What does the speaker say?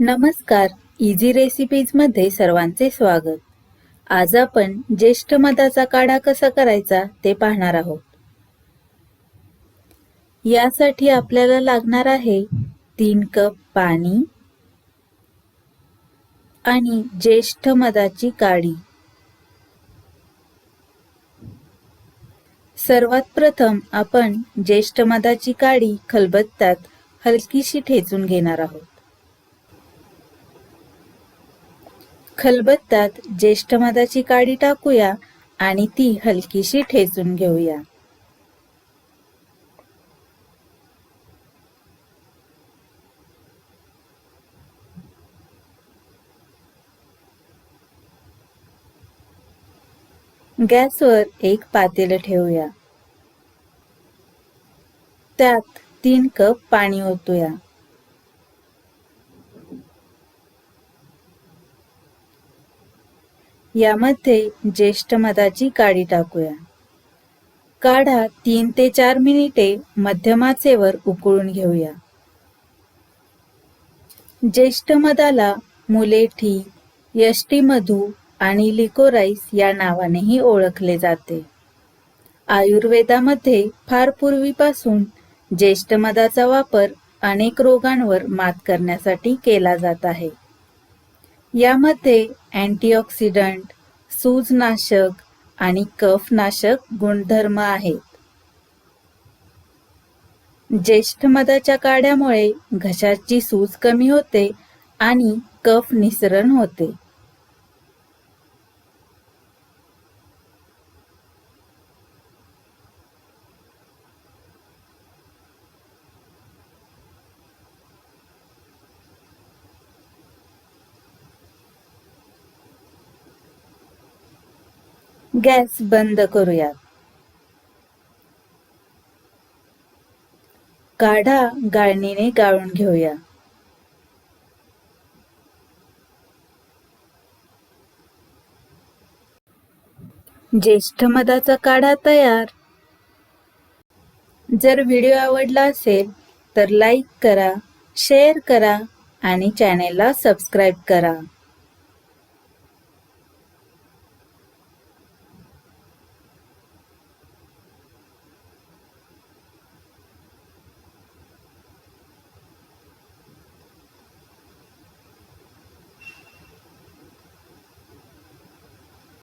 नमस्कार इझी रेसिपीजमध्ये सर्वांचे स्वागत. आज आपण ज्येष्ठ मधाचा काढा कसा करायचा ते पाहणार आहोत. यासाठी आपल्याला लागणार आहे तीन कप पाणी आणि ज्येष्ठ मधाची काडी. सर्वात प्रथम आपण ज्येष्ठ मधाची काडी खलबत्त्यात हलकीशी ठेचून घेणार आहोत. खलबत्तात ज्येष्ठ मधाची काडी टाकूया आणि ती हलकीशी ठेचून घेऊया. गॅसवर एक पातेलं ठेवूया. त्यात तीन कप पाणी ओतूया. यामध्ये ज्येष्ठ मधाची काडी टाकूया. काढा तीन ते चार मिनिटे मध्यमाचेवर उकळून घेऊया. ज्येष्ठ मधाला मुलेठी यष्टी मधू आणि लिकोराईस या नावानेही ओळखले जाते. आयुर्वेदामध्ये फार पूर्वीपासून ज्येष्ठ मधाचा वापर अनेक रोगांवर मात करण्यासाठी केला जात आहे. यामध्ये अँटीऑक्सिडंट सूजनाशक आणि कफनाशक गुणधर्म आहेत. ज्येष्ठ मधाच्या काड्यामुळे घशाची सूज कमी होते आणि कफ निसरण होते. गॅस बंद करूयात. काढा गाळणीने गाळून घेऊया. ज्येष्ठ मधाचा काढा तयार. जर व्हिडिओ आवडला असेल तर लाईक करा शेअर करा आणि चॅनेलला सबस्क्राईब करा.